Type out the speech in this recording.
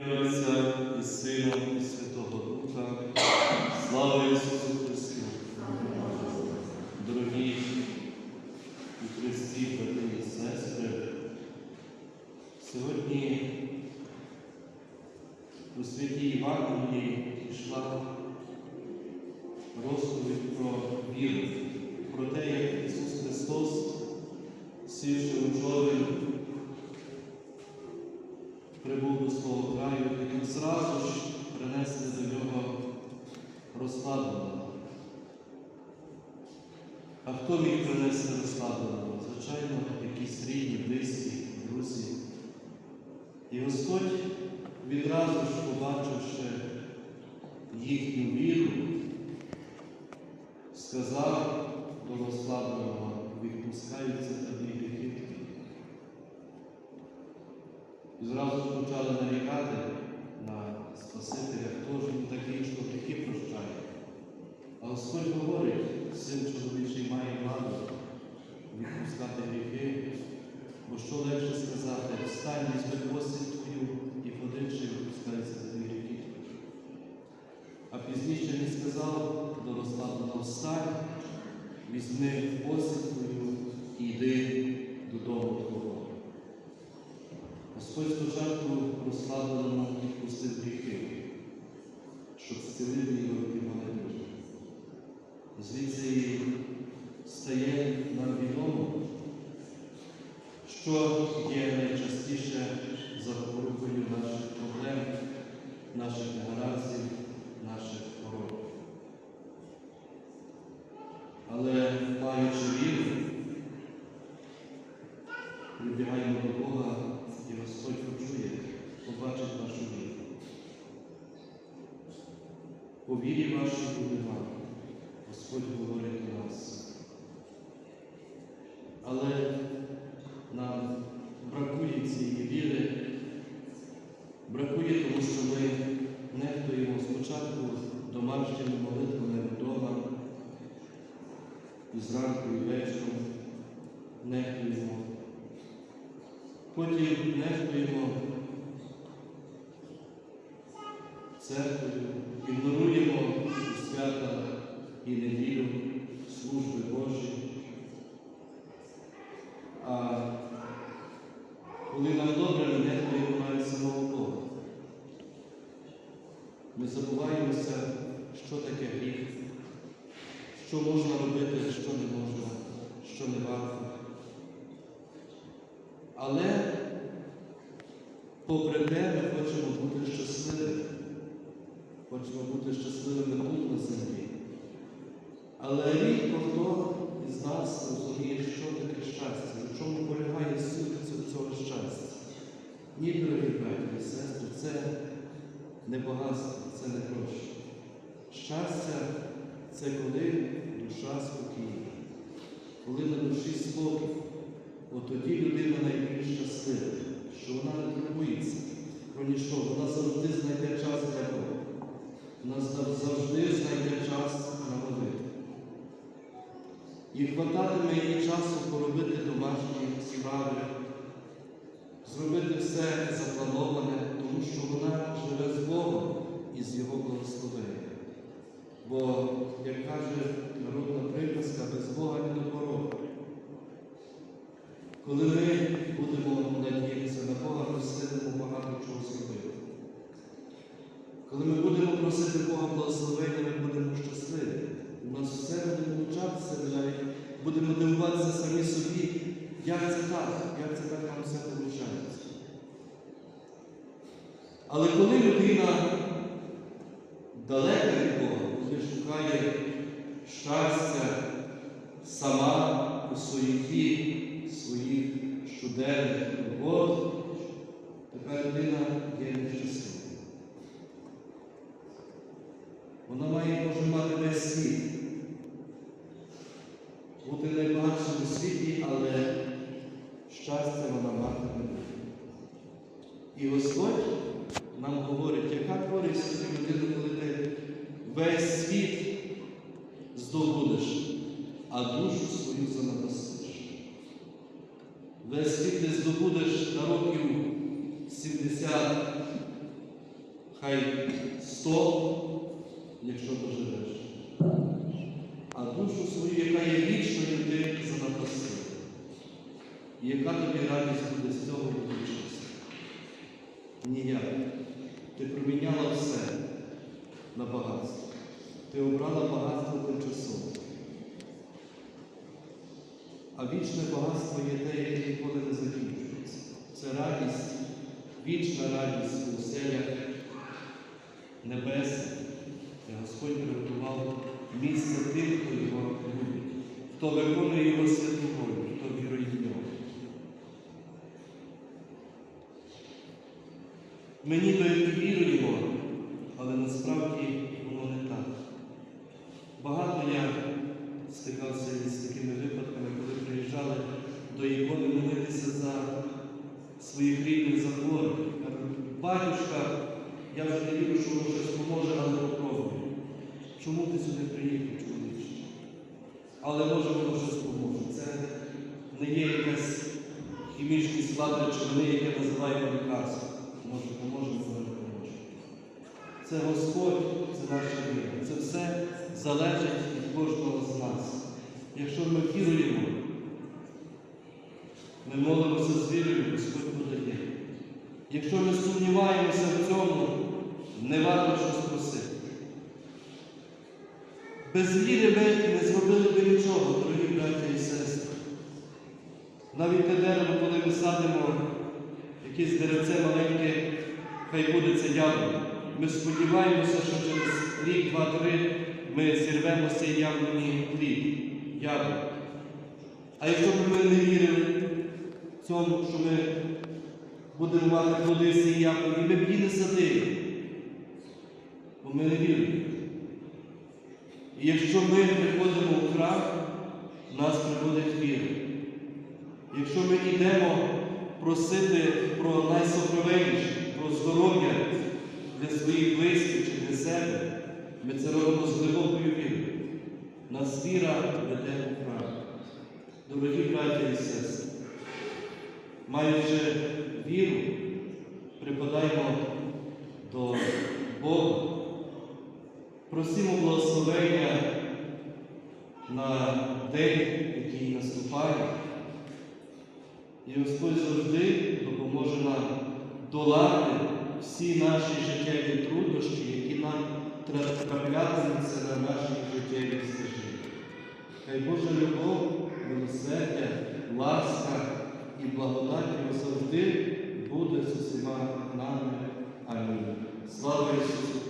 Отця і Сина, і Святого Духа, слава Ісусу Христу! Дорогі у Христі, брати і сестри, сьогодні у святій Євангелії йшла розповідь про віру, про те, як Ісус Христос, сівши у прибув до свого краю, і тут зразу ж принесли до нього розкладеного. А хто міг принести розкладеного? Звичайно, якісь рідні, близькі, друзі. І Господь відразу ж побачивши їхню віру, сказав до розкладеного, відпускаються тобі гріхи. І зразу ж почали нарікати на Спасителя, хто ж він такий, що гріхи прощає. А Господь говорить, син чоловічий має владу відпускати гріхи, бо що легше сказати, встань, візьми постіль твою і ходи, чи відпускаються тобі гріхи. А пізніше він сказав до розкладеного встань, візьми постіль твою і йди додому твого. Господь спочатку розслабленому відпустив гріхи, щоб зцілити його від його недужі. Звідси і стає нам відомо, що є найчастіше запорукою наших проблем, наших негараздів, наших хвороб. Але маючи віру, прибігаємо до Бога, і Господь почує, побачить нашу віру. По вірі вашій буде вам, Господь говорить до нас. Але нам бракує цієї віри, бракує тому, що ми нехтуємо спочатку домашніми молитвами вдома, і зранку і вечором нехтуємо. Потім нехтуємо церквою, ігноруємо свята і неділю служби Божі. А коли нам добре, ми нехтуємо навіть самого Бога. Ми забуваємося, що таке гріх, що можна робити, що не можна, що не варто. Але, попри те, ми хочемо бути щасливими. Хочемо бути щасливими тут на землі. Але рідко хто із нас розуміє, що таке щастя, в чому полягає суть цього щастя. Ні, дорогі браті і сестри, це не багатство, це не гроші. Щастя це коли душа спокійна, коли на душі спокій. От тоді людина найбільш щаслива, що вона не турбується про ніщо, вона завжди знайде час для Бога. Вона завжди знайде час на молитву. І хвататиме їй часу поробити домашні справи, зробити все заплановане, тому що вона живе з Богом і з Його благословенням. Бо, як каже народна приказка, без Бога не до. Коли ми будемо надіятися на Бога, ми встигнемо багато чого зробити. Коли ми будемо просити Бога благословення, ми будемо щасливі. У нас все буде получатися, ми будемо дивуватися самі собі, як це так, як це так нам все виходить. Але коли людина далека шукає щастя сама у суєті своїх щоденних робот, така людина є нещаслива. Вона має може мати весь світ, бути найбагатшим у світі, але щастя вона мати не буде. І Господь нам говорить, яка користь тобі людина, коли ти весь світ здобудеш, а душу свою занапасиш. Весь світ ти здобудеш на років 70, хай сто, якщо доживеш. А душу свою, яка є вічною, ти занапасив. І яка тобі радість буде з цього вічності? Ніяк. Ти проміняла все на багатство. Ти обрала багатство тимчасове. А вічне багатство є те, яке ніколи не закінчується. Це радість, вічна радість у оселях небес, де Господь приготував місце тим, хто його любить, хто виконує його святу волю, хто вірує в нього. Ми ніби віруємо, але насправді воно не так. Багато я стикався із такими випадками, коли приїжджали до ікони молитися за своїх рідних за хворих. Кажуть, батюшка, я вже не вірю, що воно щось поможе, але попробуй. Чому ти сюди приїхав, чоловіче? Але може воно щось поможе. Це не є якась хімічний склад речовини, яке називаємо лікарство. Може поможе, може не поможе. Це Господь, це наша віра. Це все залежить від кожного з нас. Якщо ми віруємо, ми молимося з вірою, Господь подає. Якщо ми сумніваємося в цьому, не варто щось просити. Без віри ми не зробили би нічого, дорогі браття і сестри. Навіть те дерево, коли ми садимо якесь деревце маленьке, хай буде це яблуко. Ми сподіваємося, що через рік, два, три ми зірвемо цієї яблуні плід, яблуко. А якщо б ми не вірили в цьому, що ми будемо мати плоди цієї яблуні, ми б її не садили. Бо ми не віримо. І якщо ми приходимо в храм, нас приводить віра. Якщо ми йдемо просити про найсокровенніше, про здоров'я для своїх близьких чи для себе, ми це робимо з глибокою вірою. Нас віра веде у храм. Дорогі браті і сестри, маючи віру, припадаємо до Бога, просимо благословення на день, який наступає. І Господь завжди допоможе нам долати всі наші життєві труднощі, які нам траплятимуться на нашій життєвій стежині. Хай Божа любов, милосердя, ласка і благодать завжди буде з усіма нами. Амінь. Слава Ісусу